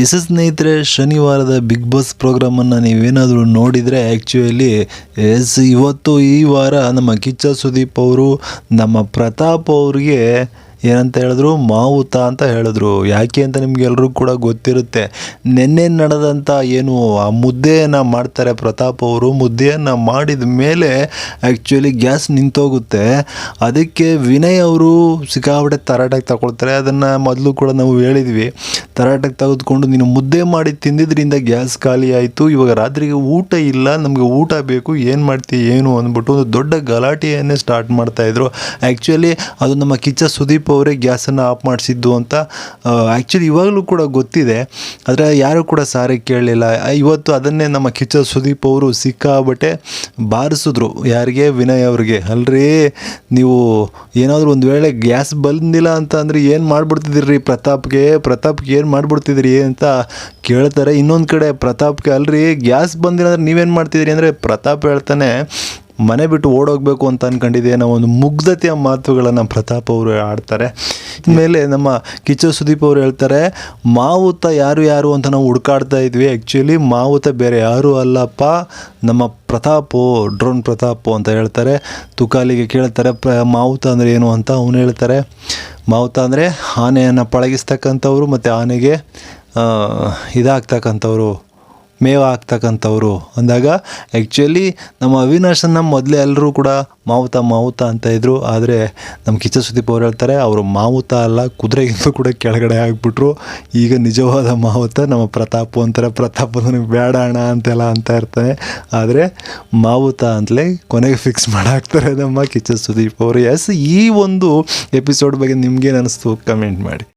S ಸ್ನೇಹಿತರೆ, ಶನಿವಾರದ big boss ಪ್ರೋಗ್ರಾಮನ್ನು ನೀವೇನಾದರೂ ನೋಡಿದರೆ ಆ್ಯಕ್ಚುಲಿ ಎಸ್ ಇವತ್ತು ಈ ವಾರ ನಮ್ಮ ಕಿಚ್ಚ ಸುದೀಪ್ ಅವರು, ನಮ್ಮ ಪ್ರತಾಪ್ ಅವ್ರಿಗೆ ಏನಂತ ಹೇಳಿದ್ರು? ಮಾವುತ ಅಂತ ಹೇಳಿದ್ರು. ಯಾಕೆ ಅಂತ ನಿಮ್ಗೆಲ್ರಿಗೂ ಕೂಡ ಗೊತ್ತಿರುತ್ತೆ. ನಿನ್ನೆ ನಡೆದಂಥ ಏನು, ಆ ಮುದ್ದೆಯನ್ನು ಮಾಡ್ತಾರೆ ಪ್ರತಾಪ್ ಅವರು. ಮುದ್ದೆಯನ್ನು ಮಾಡಿದ ಮೇಲೆ ಆ್ಯಕ್ಚುಲಿ ಗ್ಯಾಸ್ ನಿಂತೋಗುತ್ತೆ. ಅದಕ್ಕೆ ವಿನಯ್ ಅವರು ಸಿಕ್ಕಾಪಟ್ಟೆ ತರಾಟೆಗೆ ತಗೊಳ್ತಾರೆ. ಅದನ್ನು ಮೊದಲು ಕೂಡ ನಾವು ಹೇಳಿದ್ವಿ. ತರಾಟೆಗೆ ತೆಗೆದುಕೊಂಡು ನೀನು ಮುದ್ದೆ ಮಾಡಿ ತಿಂದಿದ್ರಿಂದ ಗ್ಯಾಸ್ ಖಾಲಿ ಆಯಿತು. ಇವಾಗ ರಾತ್ರಿಗೆ ಊಟ ಇಲ್ಲ. ನಮಗೆ ಊಟ ಬೇಕು. ಏನು ಮಾಡ್ತೀವಿ ಏನು? ಅಂದ್ಬಿಟ್ಟು ಒಂದು ದೊಡ್ಡ ಗಲಾಟೆಯನ್ನೇ ಸ್ಟಾರ್ಟ್ ಮಾಡ್ತಾಯಿದ್ರು ಆ್ಯಕ್ಚುಲಿ ಅದು ನಮ್ಮ ಕಿಚ್ಚ ಸುದೀಪ್ ಅವರೇ ಗ್ಯಾಸನ್ನು ಆಫ್ ಮಾಡಿಸಿದ್ದು ಅಂತ ಆ್ಯಕ್ಚುಲಿ ಇವಾಗಲೂ ಕೂಡ ಗೊತ್ತಿದೆ. ಆದರೆ ಯಾರೂ ಕೂಡ ಸಾರಿ ಕೇಳಲಿಲ್ಲ. ಇವತ್ತು ಅದನ್ನೇ ನಮ್ಮ ಕಿಚ್ಚ ಸುದೀಪ್ ಅವರು ಸಿಕ್ಕಾಬಟ್ಟೆ ಬಾರಿಸಿದ್ರು. ಯಾರಿಗೆ? ವಿನಯ್ ಅವ್ರಿಗೆ. ಅಲ್ರಿ, ನೀವು ಏನಾದರೂ ಒಂದು ವೇಳೆ ಗ್ಯಾಸ್ ಬಂದಿಲ್ಲ ಅಂತ ಅಂದರೆ ಏನು ಮಾಡಿಬಿಡ್ತಿದ್ದೀರಿ ಪ್ರತಾಪ್ಗೆ? ಪ್ರತಾಪ್ಗೆ ಏನು ಮಾಡ್ಬಿಡ್ತಿದ್ರಿ ಅಂತ ಕೇಳ್ತಾರೆ. ಇನ್ನೊಂದು ಕಡೆ ಪ್ರತಾಪ್ಗೆ, ಅಲ್ರಿ, ಗ್ಯಾಸ್ ಬಂದಿಲ್ಲ ಅಂದರೆ ನೀವೇನು ಮಾಡ್ತಿದ್ದೀರಿ? ಅಂದರೆ ಪ್ರತಾಪ್ ಹೇಳ್ತಾನೆ ಮನೆ ಬಿಟ್ಟು ಓಡೋಗ್ಬೇಕು ಅಂತ ಅನ್ಕೊಂಡಿದ್ದೆ ಅನ್ನೋ ಒಂದು ಮುಗ್ಧತೆಯ ಮಾತುಗಳನ್ನು ಪ್ರತಾಪ್ ಅವರು ಆಡ್ತಾರೆ ಮೇಲೆ ನಮ್ಮ ಕಿಚ್ಚ ಸುದೀಪ್ ಅವರು ಹೇಳ್ತಾರೆ, ಮಾವುತ ಯಾರು ಯಾರು ಅಂತ ನಾವು ಹುಡ್ಕಾಡ್ತಾ ಇದ್ವಿ. ಆ್ಯಕ್ಚುಲಿ ಮಾವುತ ಬೇರೆ ಯಾರೂ ಅಲ್ಲಪ್ಪ. ನಮ್ಮ ಪ್ರತಾಪು, ಡ್ರೋನ್ ಪ್ರತಾಪು ಅಂತ ಹೇಳ್ತಾರೆ. ತುಕಾಲಿಗೆ ಕೇಳ್ತಾರೆ, ಪ್ರ, ಮಾವುತ ಅಂದರೆ ಏನು ಅಂತ? ಅವನು ಹೇಳ್ತಾರೆ, ಮಾವುತ ಅಂದರೆ ಆನೆಯನ್ನು ಪಳಗಿಸ್ತಕ್ಕಂಥವ್ರು ಮತ್ತು ಆನೆಗೆ ಇದಾಗ್ತಕ್ಕಂಥವ್ರು ಮೇವು ಆಗ್ತಕ್ಕಂಥವ್ರು ಅಂದಾಗ ಆ್ಯಕ್ಚುಲಿ ನಮ್ಮ ಅವಿನಾಶನ ಮೊದಲೇ ಎಲ್ಲರೂ ಕೂಡ ಮಾವುತ ಮಾವುತ ಅಂತ ಇದ್ದರು ಆದರೆ ನಮ್ಮ ಕಿಚ್ಚ ಸುದೀಪ್ ಅವ್ರು ಹೇಳ್ತಾರೆ, ಅವರು ಮಾವುತ ಅಲ್ಲ, ಕುದುರೆಗಿಂತ ಕೂಡ ಕೆಳಗಡೆ ಆಗಿಬಿಟ್ರು. ಈಗ ನಿಜವಾದ ಮಾವುತ, ನಮ್ಮ ಪ್ರತಾಪು ಅಂತಾರೆ. ಪ್ರತಾಪ್ ನನಗೆ ಬೇಡ ಅಣ್ಣ ಅಂತೆಲ್ಲ ಅಂತ ಇರ್ತಾನೆ. ಆದರೆ ಮಾವುತ ಅಂತಲೇ ಕೊನೆಗೆ ಫಿಕ್ಸ್ ಮಾಡಾಕ್ತಾರೆ ನಮ್ಮ ಕಿಚ್ಚ ಸುದೀಪ್ ಅವರು. ಎಸ್ ಈ ಒಂದು ಎಪಿಸೋಡ್ ಬಗ್ಗೆ ನಿಮ್ಗೇನು ಅನಿಸ್ತು? ಕಮೆಂಟ್ ಮಾಡಿ.